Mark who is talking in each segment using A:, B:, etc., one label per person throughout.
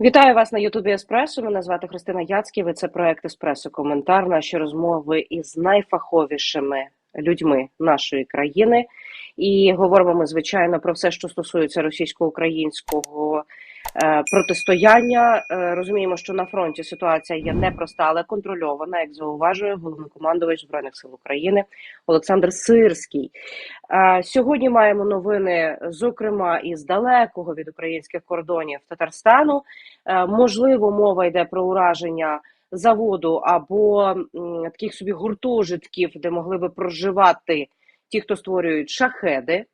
A: Вітаю вас на Ютубі Еспресо. Мене звати Христина Яцьків. Це проект Еспресо Коментар. Наші розмови із найфаховішими людьми нашої країни. І говоримо ми звичайно про все, що стосується російсько-українського протистояння. Е, розуміємо, що на фронті ситуація є непроста, але контрольована, як зауважує головнокомандувач збройних сил України Олександр Сирський. Е, Сьогодні маємо новини, зокрема із далекого від українських кордонів Татарстану. Е, Можливо, мова йде про ураження заводу або таких собі гуртожитків, де могли би проживати ті, хто створюють шахеди.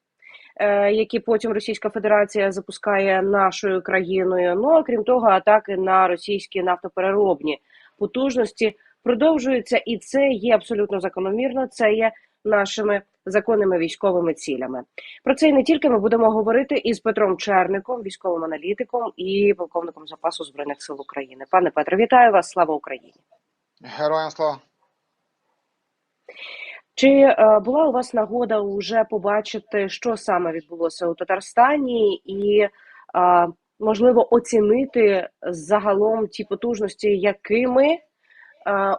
A: Е, Які потім Російська Федерація запускає нашою країною. Ну а крім того, атаки на російські нафтопереробні потужності продовжуються, і це є абсолютно закономірно. Це є нашими законними військовими цілями. Про це і не тільки ми будемо говорити із Петром Черником, військовим аналітиком і полковником запасу збройних сил України. Пане Петре, вітаю вас! Слава Україні!
B: Героям слава.
A: Чи е, була у вас нагода уже побачити, що саме відбулося у Татарстані, і можливо оцінити загалом ті потужності, якими е,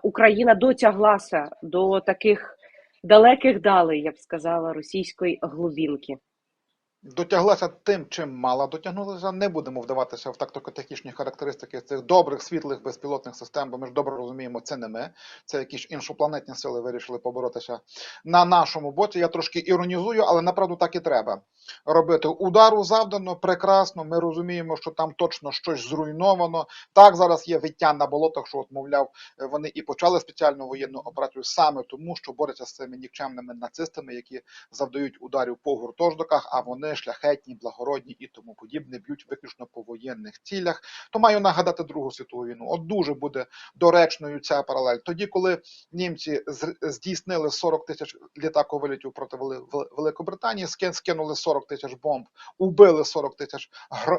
A: Україна дотяглася до таких далеких далей, я б сказала, російської глубинки?
B: Дотяглася тим, чим мала дотягнутися. Не будемо вдаватися в тактико-технічні характеристики цих добрих світлих безпілотних систем, бо ми ж добре розуміємо, це не ми. Це якісь іншопланетні сили вирішили поборотися на нашому боці. Я трошки іронізую, але направду так і треба робити. Удару завдано прекрасно. Ми розуміємо, що там точно щось зруйновано. Так зараз є виття на болотах, що от, мовляв, вони і почали спеціальну воєнну операцію саме тому, що борються з цими нікчемними нацистами, які завдають ударів по гуртожитках, а вони шляхетні, благородні і тому подібне, б'ють виключно по воєнних цілях. То маю нагадати Другу світову війну. От дуже буде доречною ця паралель. Тоді, коли німці здійснили 40 тисяч літаковилітів проти Вели- Вели- Великобританії, скинули 40 тисяч бомб, убили 40 тисяч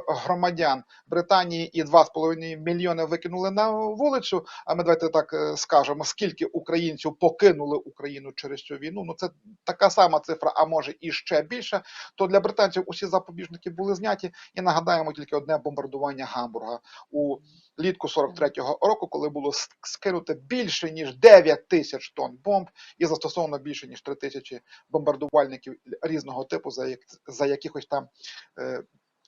B: громадян Британії і 2,5 мільйони викинули на вулицю. А ми давайте так е, скажемо, скільки українців покинули Україну через цю війну. Ну це така сама цифра, а може і ще більше. То для британців усі запобіжники були зняті. І нагадаємо тільки одне бомбардування Гамбурга у літку 43-го року, коли було скинуто більше ніж 9 тисяч тонн бомб і застосовано більше ніж 3 тисячі бомбардувальників різного типу, за якихось там е,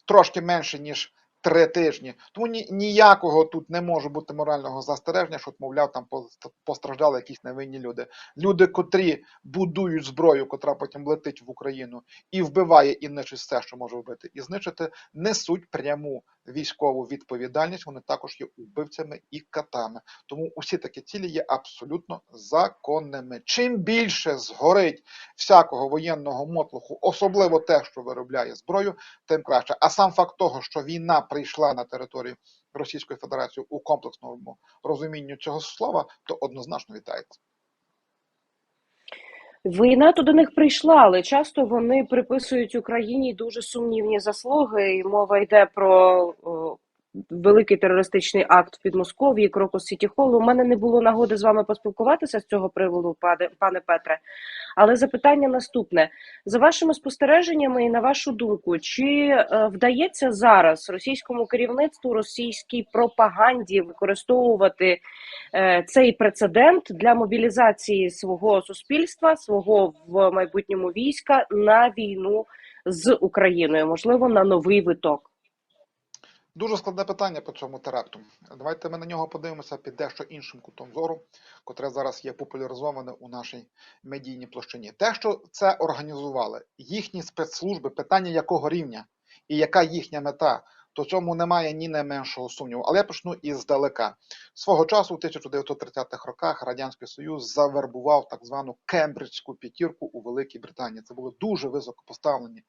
B: трошки менше ніж. Три тижні, тому ні, ніякого тут не може бути морального застереження, що, мовляв, там пос- постраждали якісь невинні люди. Люди, котрі будують зброю, котра потім летить в Україну і вбиває і нищить все, що може вбити, і знищити, несуть пряму військову відповідальність. Вони також є убивцями і катами. Тому усі такі цілі є абсолютно законними. Чим більше згорить всякого воєнного мотлуху, особливо те, що виробляє зброю, тим краще. А сам факт того, що війна прийшла на територію Російської Федерації у комплексному розумінню цього слова, то однозначно вітається.
A: Війна то до них прийшла, але часто вони приписують Україні дуже сумнівні заслуги. І мова йде про великий терористичний акт в Підмосков'ї, Крокус Сіті Холл. У мене не було нагоди з вами поспілкуватися з цього приводу, пане, пане Петре. Але запитання наступне: за вашими спостереженнями і на вашу думку, чи е, вдається зараз російському керівництву, російській пропаганді використовувати е, цей прецедент для мобілізації свого суспільства, свого в майбутньому війська на війну з Україною, можливо, на новий виток?
B: Дуже складне питання по цьому теракту. Давайте ми на нього подивимося під дещо іншим кутом зору, котре зараз є популяризоване у нашій медійній площині. Те, що це організували їхні спецслужби, питання якого рівня і яка їхня мета, то цьому немає ні найменшого сумніву. Але я почну іздалека. Свого часу, у 1930-х роках, Радянський Союз завербував так звану Кембриджську п'ятірку у Великій Британії. Це були дуже високо поставлені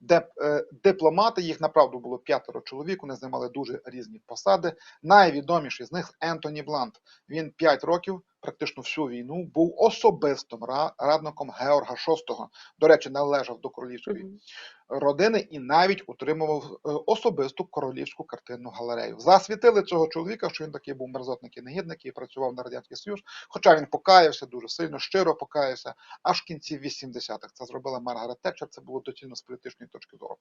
B: деп, е, дипломати. Їх направду було п'ятеро чоловік. Вони займали дуже різні посади. Найвідоміший з них Ентоні Блант. Він 5 років практично всю війну, був особистим радником Георга VI. До речі, належав до королівської родини і навіть утримував е, особисту королівську картинну галерею. Засвітили цього чоловіка, що він такий був мерзотник і негідник і працював на радянський союз. Хоча він покаявся дуже сильно, щиро покаявся, аж в кінці 80-х. Це зробила Маргарет Тетчер. Це було доцільно з політичної точки зору.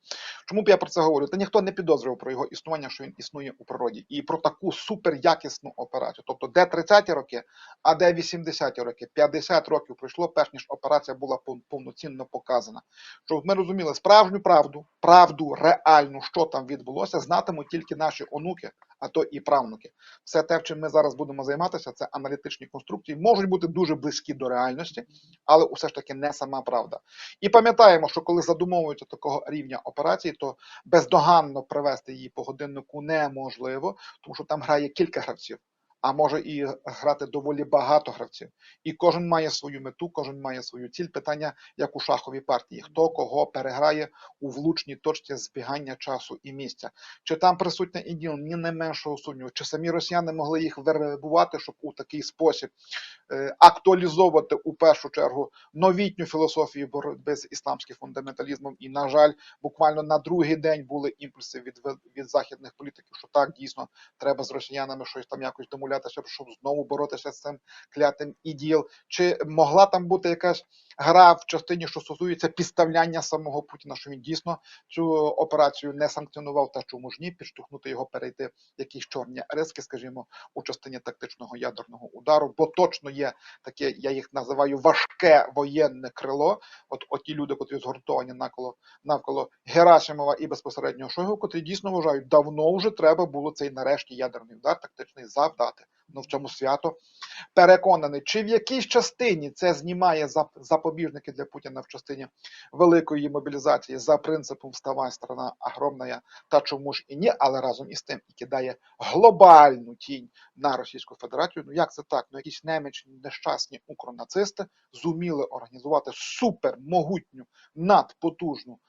B: Чому б я про це говорю? Та ніхто не підозрював про його існування, що він існує у природі, і про таку суперякісну операцію. Тобто, де 30-ті роки, а де 80-ті роки, 50 років пройшло, перш ніж операція була повноцінно показана. Щоб ми розуміли справжню правду, правду реальну, що там відбулося, знатимуть тільки наші онуки, а то і правнуки. Все те, чим ми зараз будемо займатися, це аналітичні конструкції, можуть бути дуже близькі до реальності, але усе ж таки не сама правда. І пам'ятаємо, що коли задумовується такого рівня операції, то бездоганно привести її по годиннику неможливо, тому що там грає кілька гравців. А може і грати доволі багато гравців, і кожен має свою мету, кожен має свою ціль. Питання як у шаховій партії: хто кого переграє у влучній точці збігання часу і місця. Чи там присутня іділ, ні не меншого сумніву, чи самі росіяни могли їх вербувати, щоб у такий спосіб е, актуалізовувати у першу чергу новітню філософію боротьби з ісламським фундаменталізмом. І, на жаль, буквально на другий день були імпульси від, від західних політиків, що так дійсно треба з росіянами щось там якось домовлятися, щоб знову боротися з цим клятим іділ. Чи могла там бути якась гра в частині, що стосується підставляння самого Путіна, що він дійсно цю операцію не санкціонував, та чому ж ні, підштовхнути його перейти якісь чорні риски, скажімо, у частині тактичного ядерного удару, бо точно є таке, я їх називаю важке воєнне крило. От, от ті люди, котрі згуртовані навколо навколо Герасимова і безпосередньо Шойгу, котрі дійсно вважають, давно вже треба було цей нарешті ядерний удар тактичний завдати. Ну в цьому свято переконаний, чи в якійсь частині це знімає запобіжники для Путіна в частині великої мобілізації за принципом вставай страна огромна, та чому ж і ні, але разом із тим і кидає глобальну тінь на Російську Федерацію. Ну як це так? Ну якісь немічні нещасні укронацисти зуміли організувати супермогутню надпотужну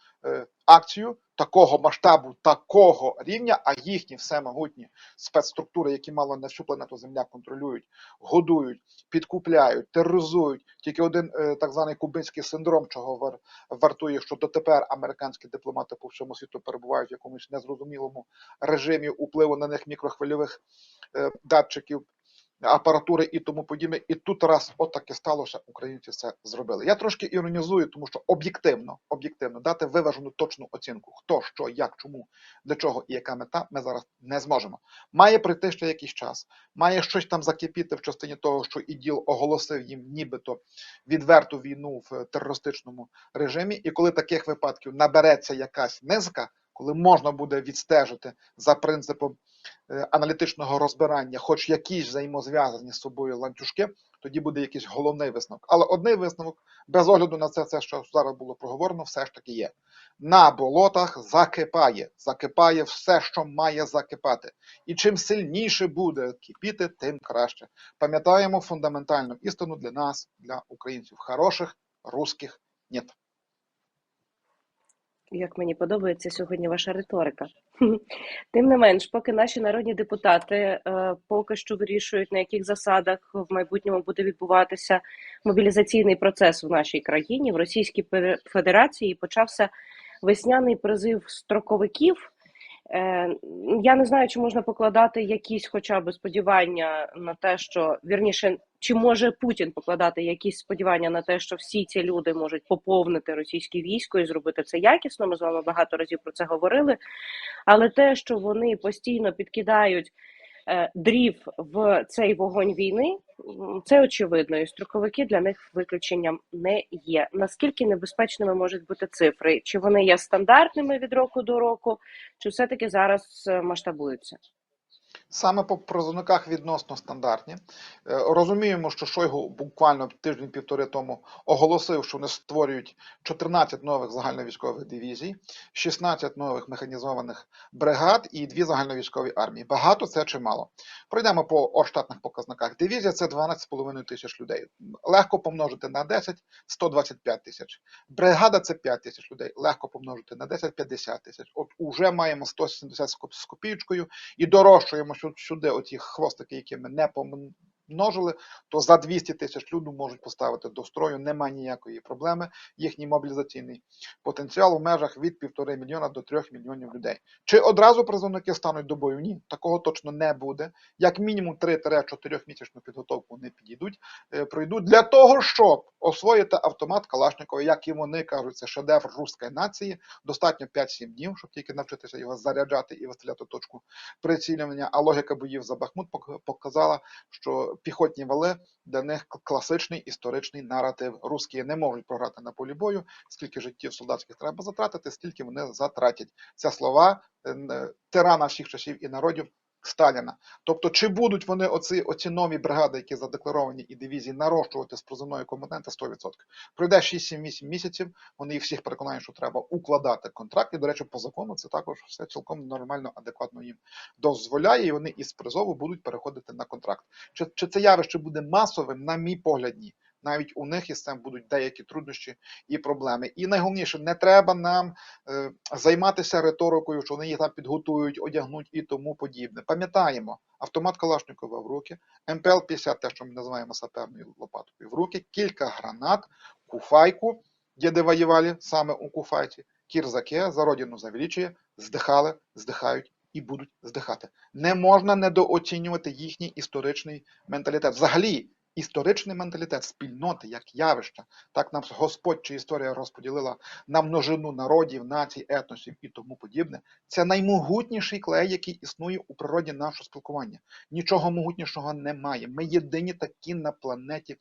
B: акцію такого масштабу, такого рівня, а їхні всемогутні спецструктури, які мало не всю планету Земля контролюють, годують, підкупляють, тероризують. Тільки один е, так званий кубинський синдром, чого вартує, що дотепер американські дипломати по всьому світу перебувають в якомусь незрозумілому режимі впливу на них мікрохвильових е, датчиків. Апаратури і тому подібне, і тут раз отаке сталося, українці це зробили. Я трошки іронізую, тому що об'єктивно, об'єктивно дати виважену точну оцінку, хто що, як, чому, для чого і яка мета, ми зараз не зможемо. Має пройти ще якийсь час, має щось там закипіти в частині того, що іділ оголосив їм нібито відверту війну в терористичному режимі. І коли таких випадків набереться якась низка, коли можна буде відстежити за принципом аналітичного розбирання, хоч якісь взаємозв'язані з собою ланцюжки, тоді буде якийсь головний висновок. Але одний висновок, без огляду на це, це що зараз було проговорено, все ж таки є. На болотах закипає, закипає все, що має закипати. І чим сильніше буде кипіти, тим краще. Пам'ятаємо фундаментальну істину для нас, для українців. Хороших русських нет.
A: Як мені подобається сьогодні ваша риторика. Тим не менш, поки наші народні депутати е, поки що вирішують, на яких засадах в майбутньому буде відбуватися мобілізаційний процес в нашій країні, в Російській Федерації почався весняний призив строковиків. Е, Я не знаю, чи можна покладати якісь хоча б сподівання на те, що вірніше, чи може Путін покладати якісь сподівання на те, що всі ці люди можуть поповнити російське військо і зробити це якісно. Ми з вами багато разів про це говорили. Але те, що вони постійно підкидають дрів в цей вогонь війни, це очевидно. І строковики для них виключенням не є. Наскільки небезпечними можуть бути цифри? Чи вони є стандартними від року до року, чи все-таки зараз е, масштабуються?
B: Саме по призовниках відносно стандартні. Е, Розуміємо, що Шойгу буквально тиждень-півтори тому оголосив, що вони створюють 14 нових загальновійськових дивізій, 16 нових механізованих бригад і дві загальновійськові армії. Багато це чи мало. Пройдемо по оштатних показниках. Дивізія це 12,5 тисяч людей. Легко помножити на 10 125 тисяч. Бригада це 5 тисяч людей. Легко помножити на 10 50 тисяч. От уже маємо 170 з копійкою і дорощуємо сю- сюди оті хвостики, які ми не. Множили, то за 200 тисяч людей можуть поставити до строю, немає ніякої проблеми. Їхній мобілізаційний потенціал у межах від півтори мільйона до трьох мільйонів людей. Чи одразу призовники стануть до бою? Ні, такого точно не буде. Як мінімум 3-4 місячну підготовку вони підійдуть, е, пройдуть для того, щоб освоїти автомат Калашникова, як і вони кажуть, це шедевр руської нації. Достатньо 5-7 днів, щоб тільки навчитися його заряджати і вистріляти точку прицілювання. А логіка боїв за Бахмут показала, що піхотні вале для них класичний історичний наратив. Русські не можуть програти на полі бою. Скільки життів солдатських треба затратити, стільки вони затратять. Ця слова е, тирана всіх часів і народів. Сталіна. Тобто, чи будуть вони оці, оці нові бригади, які задекларовані і дивізії, нарощувати з призовної компоненти 100%. Пройде 6-7-8 місяців, вони їх всіх переконають, що треба укладати контракт. І, до речі, по закону це також все цілком нормально, адекватно їм дозволяє, і вони із призову будуть переходити на контракт. Чи, чи це явище буде масовим, на мій погляд, ні. Навіть у них із цим будуть деякі труднощі і проблеми. І найголовніше, не треба нам е, займатися риторикою, що вони їх там підготують, одягнуть і тому подібне. Пам'ятаємо, автомат Калашникова в руки, МПЛ-50, те, що ми називаємо саперною лопаткою в руки, кілька гранат, куфайку, де воювали саме у куфайці, кірзаке, за родину завеличує, здихали, здихають і будуть здихати. Не можна недооцінювати їхній історичний менталітет. Взагалі, історичний менталітет спільноти як явища. Так нам Господь чи історія розподілила на множину народів, націй, етносів і тому подібне. Це наймогутніший клей, який існує у природі нашого спілкування. Нічого могутнішого немає. Ми єдині такі на планеті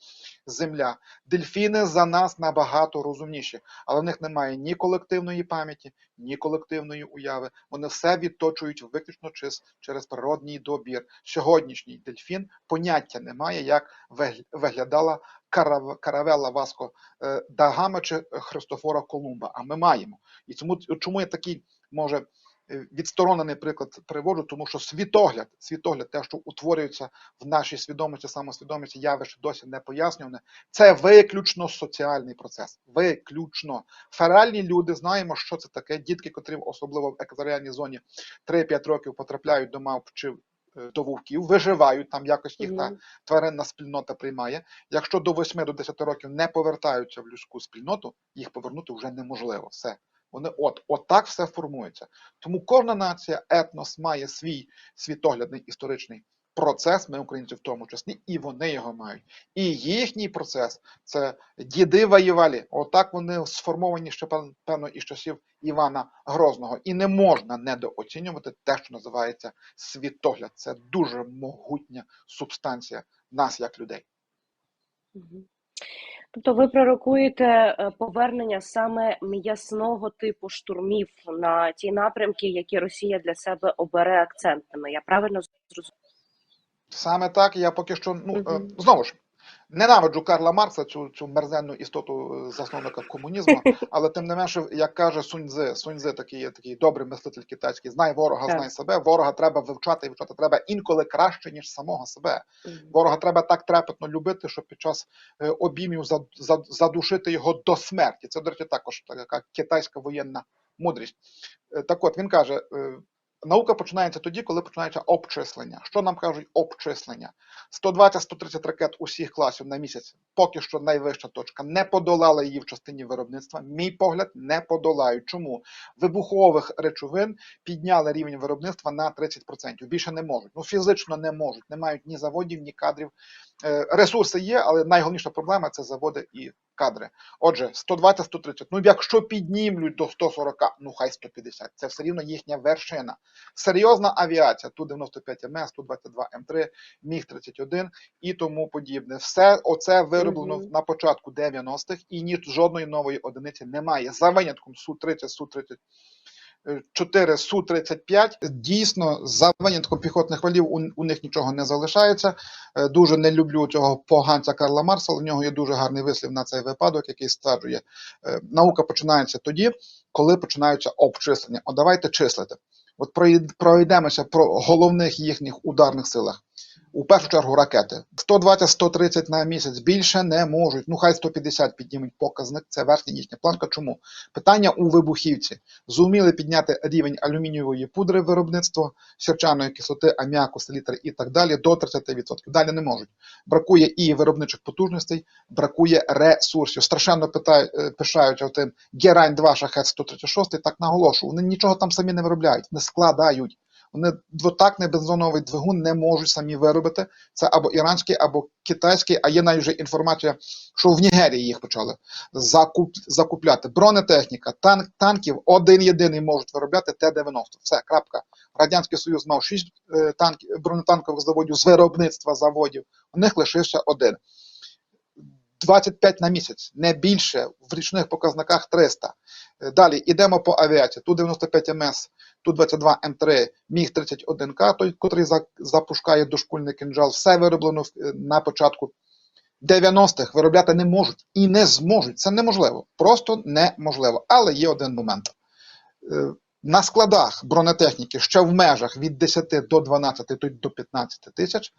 B: Земля. Дельфіни за нас набагато розумніші, але в них немає ні колективної пам'яті, ні колективної уяви. Вони все відточують виключно через, природній добір. Сьогоднішній дельфін поняття немає, як вигля- виглядала карав- каравела Васко е, Дагама чи Христофора Колумба. А ми маємо. І тому чому я такий може відсторонений приклад приводжу, тому що світогляд, світогляд, те, що утворюється в нашій свідомості, самосвідомості, явище досі не пояснюване, це виключно соціальний процес. Виключно. Феральні люди знаємо, що це таке. Дітки, котрі особливо в екваторіальній зоні 3-5 років потрапляють до мавп чи е, до вовків, виживають там, якось їх та тваринна спільнота приймає. Якщо до 8 до 10 років не повертаються в людську спільноту, їх повернути вже неможливо. Все. Вони от, от так все формується. Тому кожна нація, етнос має свій світоглядний історичний процес, ми українці в тому числі, і вони його мають. І їхній процес це діди воювали. Отак вони сформовані ще певно із часів Івана Грозного. І не можна недооцінювати те, що називається світогляд. Це дуже могутня субстанція нас як людей.
A: Тобто ви пророкуєте е, повернення саме м'ясного типу штурмів на ті напрямки, які Росія для себе обере акцентними. Я правильно зрозуміла?
B: Саме так я поки що ну
A: угу.
B: Знову ж ненавиджу Карла Маркса, цю цю мерзенну істоту е, засновника комунізму, але тим не менше, як каже Суньцзи, Суньцзи такий є такий добрий мислитель китайський, знай ворога, знай себе. Ворога треба вивчати і вивчати треба інколи краще ніж самого себе. Ворога треба так трепетно любити, щоб під час е, обіймів за- за- задушити його до смерті. Це, до речі, також така китайська воєнна мудрість. Е, Так от він каже: наука починається тоді, коли починається обчислення. Що нам кажуть обчислення? 120-130 ракет усіх класів на місяць, поки що найвища точка. Не подолали її в частині виробництва. Мій погляд, не подолають. Чому? Вибухових речовин підняли рівень виробництва на 30%. Більше не можуть. Ну фізично не можуть. Не мають ні заводів, ні кадрів. Е, Ресурси є, але найголовніша проблема це заводи і кадри. Отже, 120-130. Ну якщо піднімлють до 140, ну хай 150. Це все рівно їхня вершина. Серйозна авіація, Ту-95 МС, Ту-22 М3, Міг-31 і тому подібне. Все оце вироблено
A: Мгм.
B: на початку 90-х і ні жодної нової одиниці немає. За винятком Су-30, Су-30 4 Су-35. Дійсно, за винятком піхотних валів у, у них нічого не залишається. Е, Дуже не люблю цього поганця Карла Марса. У нього є дуже гарний вислів на цей випадок, який стверджує, е, наука починається тоді, коли починаються обчислення. От давайте числити. От пройд- пройдемося про головних їхніх ударних силах. У першу чергу ракети 120-130 на місяць більше не можуть. Ну хай 150 піднімуть показник. Це верхня їхня планка. Чому питання у вибухівці? Зуміли підняти рівень алюмінієвої пудри виробництва, сірчаної кислоти, аміаку, селітри і так далі до 30%. Далі не можуть. Бракує і виробничих потужностей, бракує ресурсів. Страшенно питають, е, пишають тим Герань 2 шахет 136, так наголошую. Вони нічого там самі не виробляють, не складають. Вони двотактний бензоновий двигун не можуть самі виробити. Це або іранський, або китайський, а є навіть вже інформація, що в Нігерії їх почали закуп, закупляти. Бронетехніка, танк, танків один єдиний можуть виробляти Т-90. Все, крапка. Радянський Союз мав 6 е, танків, бронетанкових заводів з виробництва заводів. У них лишився один. 25 на місяць, не більше, в річних показниках 300. Е, Далі йдемо по авіації. Ту-95 МС, Ту-22 М3, Міг-31К, той, котрий запускає дошкульний кинджал, все вироблено е, на початку 90-х виробляти не можуть і не зможуть. Це неможливо. Просто неможливо. Але є один момент. Е, На складах бронетехніки ще в межах від 10 до 12, то до 15 тисяч.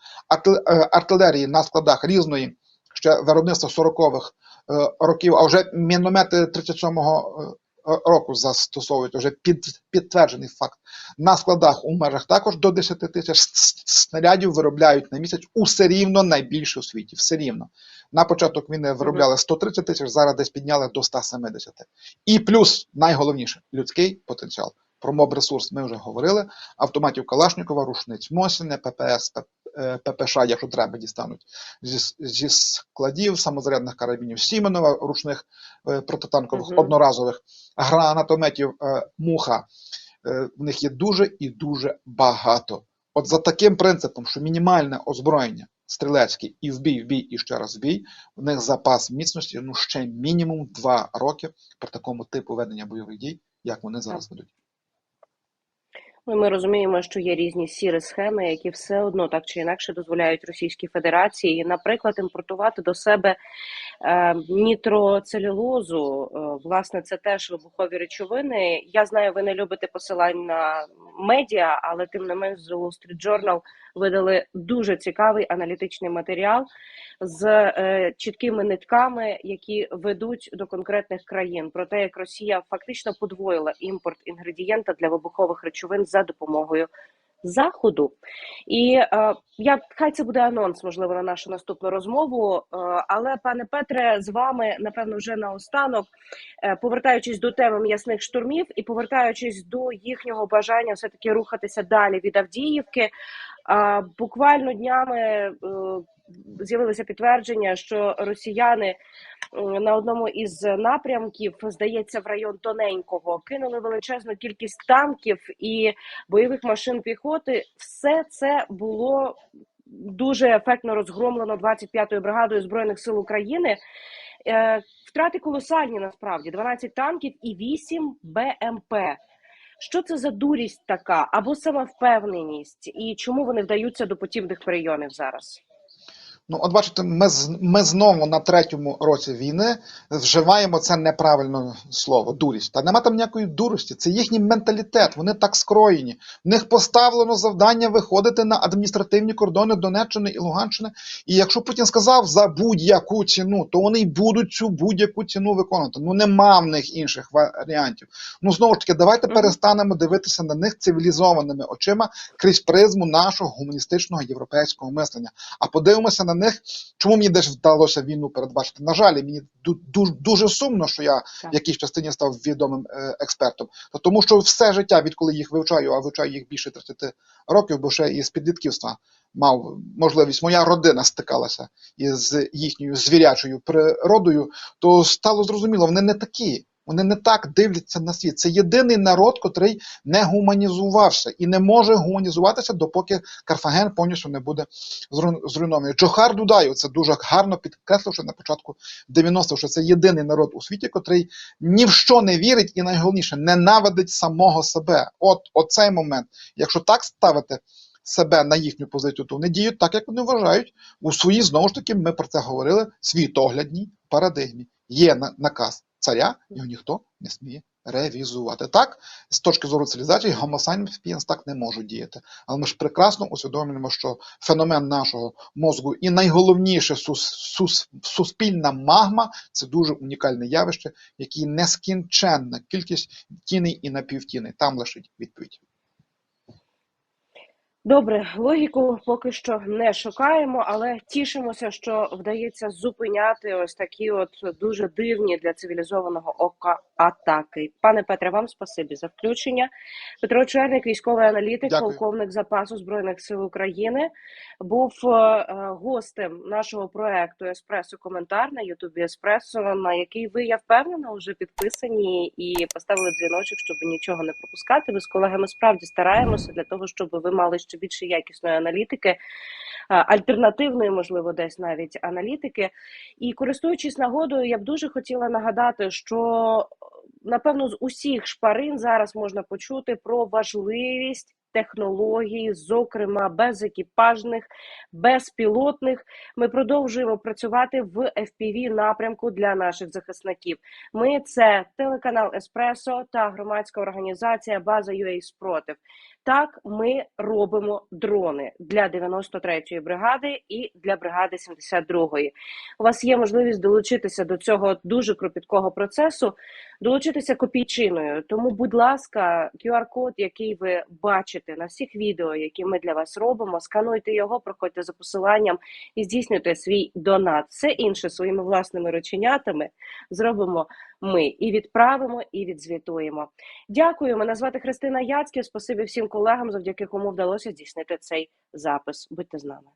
B: Е, Артилерії на складах різної ще виробництва 40-х е, років, а вже міномети 37-го е, року застосовують, вже під, підтверджений факт. На складах у межах також до 10 тисяч снарядів виробляють на місяць усе рівно найбільше у світі. Все рівно. На початок війни виробляли 130 тисяч, зараз десь підняли до 170. І плюс найголовніше людський потенціал. Про моб-ресурс ми вже говорили. Автоматів Калашникова, рушниць Мосіне, ППС, е, ППШ, якщо треба, дістануть зі, зі складів, самозарядних карабінів Сіменова, ручних е, протитанкових
A: Мгм.
B: одноразових, гранатометів е, Муха. Е, в них є дуже і дуже багато. От за таким принципом, що мінімальне озброєння стрілецьке і в бій, в бій і ще раз в бій, в них запас міцності ну ще мінімум 2 роки при такому типу ведення бойових дій, як вони зараз ведуть.
A: Ну, Ми розуміємо, що є різні сіри схеми, які все одно так чи інакше дозволяють Російській Федерації, наприклад, імпортувати до себе нітроцелюлозу. Е, власне, це теж вибухові речовини. Я знаю, ви не любите посилань на медіа, але тим не менш The Wall Street Journal видали дуже цікавий аналітичний матеріал з е, чіткими нитками, які ведуть до конкретних країн, про те, як Росія фактично подвоїла імпорт інгредієнта для вибухових речовин за допомогою заходу. І е, я хай це буде анонс, можливо, на нашу наступну розмову. Е, але, пане Петре, з вами напевно вже наостанок, е, повертаючись до теми м'ясних штурмів і повертаючись до їхнього бажання все таки рухатися далі від Авдіївки. Е, буквально днями е, з'явилося підтвердження, що росіяни на одному із напрямків, здається, в район тоненького кинули величезну кількість танків і бойових машин піхоти. Все це було дуже ефектно розгромлено 25-ю бригадою збройних сил України. Е, Втрати колосальні насправді 12 танків і 8 БМП. Що це за дурість така або самовпевненість, і чому вони вдаються до потівних прийомів зараз?
B: Ну, от бачите, ми, ми знову на третьому році війни вживаємо це неправильне слово дурість. Та нема там ніякої дурості, це їхній менталітет, вони так скроєні. В них поставлено завдання виходити на адміністративні кордони Донеччини і Луганщини. І якщо Путін сказав за будь-яку ціну, то вони й будуть цю будь-яку ціну виконувати. Ну нема в них інших варіантів. Ну знову ж таки, давайте перестанемо дивитися на них цивілізованими очима крізь призму нашого гуманістичного європейського мислення. А подивимося на них, чому мені теж вдалося війну передбачити. На жаль, мені ду- ду- дуже сумно, що я в якійсь частині став відомим е, експертом. Тому що все життя, відколи їх вивчаю, а вивчаю їх більше 30 років, бо ще із підлітківства мав можливість, моя родина стикалася із їхньою звірячою природою, то стало зрозуміло, вони не такі. Вони не так дивляться на світ. Це єдиний народ, котрий не гуманізувався і не може гуманізуватися, допоки Карфаген повністю не буде зру- зруйнований. Джохар Дудаєв це дуже гарно підкресливши на початку 90-х, що це єдиний народ у світі, котрий ні в що не вірить, і найголовніше ненавидить самого себе. От оцей момент. Якщо так ставити себе на їхню позицію, то вони діють так, як вони вважають. У своїй знову ж таки, ми про це говорили, світоглядній парадигмі. Є на- наказ царя, його ніхто не сміє ревізувати. Так, з точки зору цивілізації, sapiens так не можуть діяти. Але ми ж прекрасно усвідомлюємо, що феномен нашого мозку і найголовніше сус, сус, суспільна магма це дуже унікальне явище, яке нескінченна кількість тіней і напівтіней. Там лишить відповідь.
A: Добре, логіку поки що не шукаємо, але тішимося, що вдається зупиняти ось такі от дуже дивні для цивілізованого ока атаки. Пане Петре, вам спасибі за включення. Петро Черник, військовий аналітик,
B: Дякую.
A: полковник запасу збройних сил України, був е, е, гостем нашого проекту Еспресо Коментар на Ютубі Еспресо, на який ви я впевнена вже підписані і поставили дзвіночок, щоб нічого не пропускати. Ми з колегами справді стараємося для того, щоб ви мали ще більше якісної аналітики, е, альтернативної, можливо, десь навіть аналітики. І користуючись нагодою, я б дуже хотіла нагадати, що напевно з усіх шпарин зараз можна почути про важливість. Технологій, зокрема безекіпажних, безпілотних, ми продовжуємо працювати в FPV напрямку для наших захисників. Ми це телеканал Еспресо та громадська організація База UA Спротив. Так, ми робимо дрони для 93-ї бригади і для бригади 72-ї. У вас є можливість долучитися до цього дуже кропіткого процесу, долучитися копійчиною. Тому, будь ласка, QR-код, який ви бачите на всіх відео, які ми для вас робимо, скануйте його, проходьте за посиланням і здійснюйте свій донат. Все інше своїми власними рученятами зробимо ми і відправимо, і відзвітуємо. Дякую. Мене звати Христина Яцьків. Спасибі всім колегам, завдяки кому вдалося здійснити цей запис. Будьте з нами.